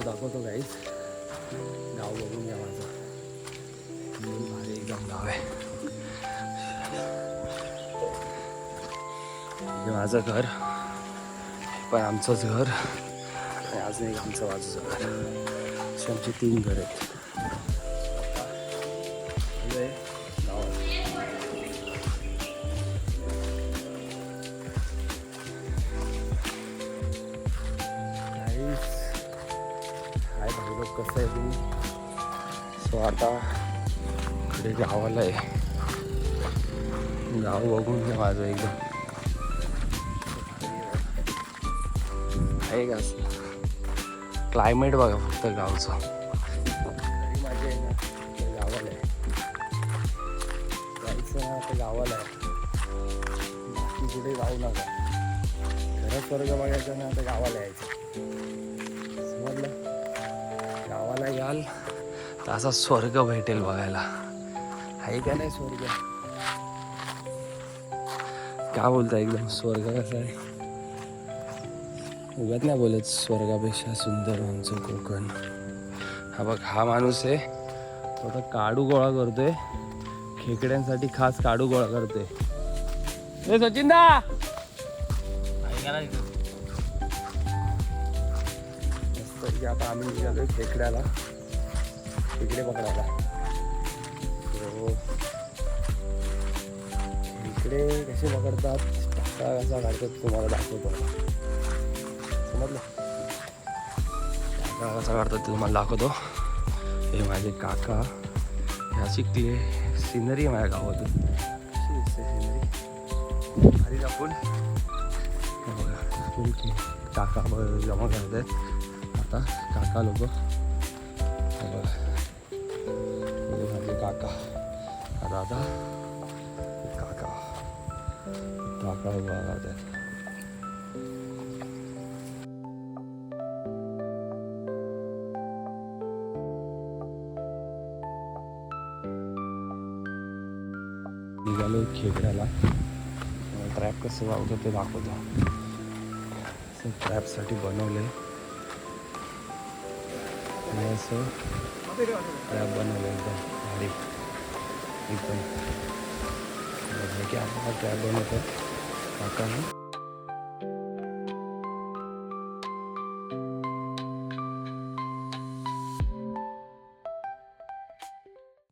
गाव दाखवतो गाईस गाव बघून घ्या माझं. किती भारी एकदम गाव आहे. माझं घर. पण आमचंच घर. आणि अजून एक आमचं बाजूचं घर. असे आमचे तीन घर आहेत. Nice. कसं आहे सो आता इकडे गावाला आहे. गाव बघून घ्या माझं एकदम. आहे का क्लायमेट बघा फक्त गावचं. गावाला आहे. जायचं आता गावाला आहे. बाकी कुठे जाऊ नका. खरंच स्वर्ग बघायचं ना आता गावाला यायचं. जाल तर असा स्वर्ग भेटेल बघायला. आहे का नाही स्वर्ग? का बोलता एकदम स्वर्ग कसा आहे? उगाच नाही बोलत स्वर्गापेक्षा सुंदर आमचं कोकण. हा बघ हा माणूस आहे तो आता काडू गोळा करतोय. खेकड्यांसाठी खास काडू गोळा करतोय. ए आता आम्ही निघालोय खेकड्याला. तिकडे पकडायला इकडे कसे पकडतात टाका कसा काढतात तुम्हाला दाखवतो. समजलं? टाका कसा काढतात ते तुम्हाला दाखवतो. हे माझे काका हे अशी क्ले सिनरी आहे माझ्या गावातून. सिनरी दाखवून. बघा काका जमा करत आहेत आता काका लोक. बघा. काका दादा हे काका काका उभा आहेत निघालो खेकड्याला ट्रॅप कसं लावतो ते दाखवतो ट्रॅपसाठी बनवले. असं ट्रॅप बनवलं एकदम. भारी एकदम. बघा की आपण ट्रॅप बनवतो काका